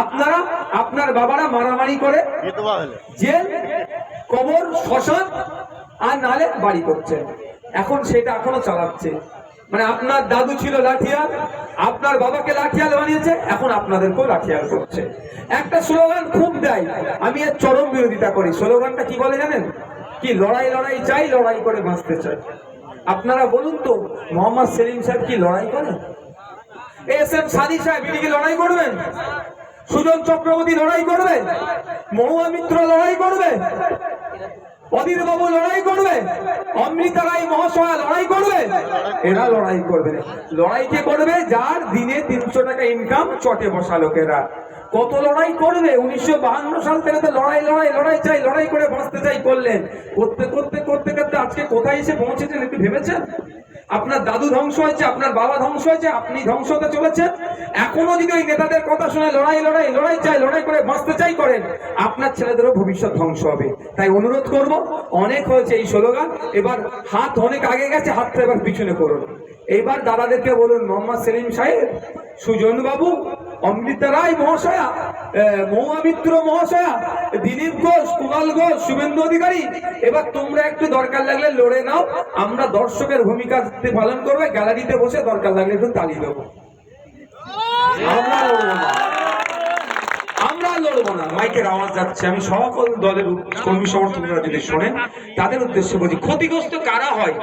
আপনারা আপনার বাবারা মারামারি করে জেল কবর শ্মশান আর নালে বাড়ি করছেন। এখন সেটা এখনও চালাচ্ছে। মানে আপনার দাদু ছিল লাঠিয়াল আপনার বাবাকে লাঠিয়াল বানিয়েছে এখন আপনাদেরকেও লাঠিয়াল করছে। একটা স্লোগান খুব দেয় আমি এর চরম বিরোধিতা করি। স্লোগানটা কি বলে জানেন? কি লড়াই লড়াই চাই লড়াই করে বাঁচতে চাই। আপনারা বলুন তো মোহাম্মদ সেলিম সাহেব কি লড়াই করেন এস এম সাদি সাহেব ইনি কি লড়াই করবেন? সুজন চক্রবর্তী লড়াই করবে মহুয়া মিত্র লড়াই করবে অধীর বাবু লড়াই করবে অমৃতা রায় মহাশয়া লড়াই করবে এরা লড়াই করবে। লড়াই কে করবে? যার দিনে তিনশো টাকা ইনকাম চটে বসা লোকেরা। কত লড়াই করবে? উনিশশো বাহান্ন সাল থেকে তো লড়াই লড়াই লড়াই চাই, লড়াই করে বাঁচতে চাই করলেন। করতে করতে করতে করতে আজকে কোথায় এসে পৌঁছেছেন একটু ভেবেছেন? আপনার দাদু ধ্বংস হয়েছে, আপনার বাবা ধ্বংস হয়েছে, আপনি ধ্বংস হতে চলেছেন। এখনও যদি ওই নেতাদের কথা শুনে লড়াই লড়াই লড়াই চাই, লড়াই করে বাঁচতে চাই করেন, আপনার ছেলেদেরও ভবিষ্যৎ ধ্বংস হবে। তাই অনুরোধ করব, অনেক হয়েছে এই স্লোগান, এবার হাত অনেক আগে গেছে, হাতটা এবার পিছনে করুন। এইবার দাদাদেরকে বলুন, মোহাম্মদ সেলিম সাহেব, সুজন বাবু অমৃতা রায় মহাশয়া মহুয়া মহাশয়া, দিলীপ ঘোষ, কুণাল ঘোষ, শুভেন্দু অধিকারী, এবার তোমরা একটু দরকার লাগলে লড়ে নাও। আমরা দর্শকের ভূমিকা পালন করবে গ্যালারিতে বসে দরকার লাগলে একটু তালি দেবো। আমরা লড়বো না। মাইকের আওয়াজ যাচ্ছে। আমি সকল দলের কর্মী সমর্থকরা যদি শোনেন, তাদের উদ্দেশ্যে বলছি, ক্ষতিগ্রস্ত কারা হয়?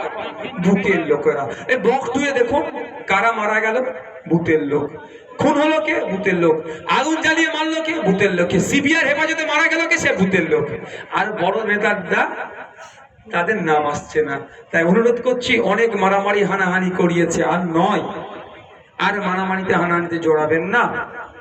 ভূতের লোকেরা। এই বকটুয়ে দেখুন, কারা মারা গেল? ভূতের লোক। খুন হলো কে? ভূতের লোক। আগুন জ্বালিয়ে মারলো কে? ভূতের লোককে সিবিআর হেফাজতে মারা গেল কে? সে ভূতের লোক। আর বড় নেতাররা তাদের নাম আসছে না। তাই অনুরোধ করছি, অনেক মারামারি হানাহানি করিয়েছে, আর নয়, আর মারামারিতে হানাহানিতে জড়াবেন না।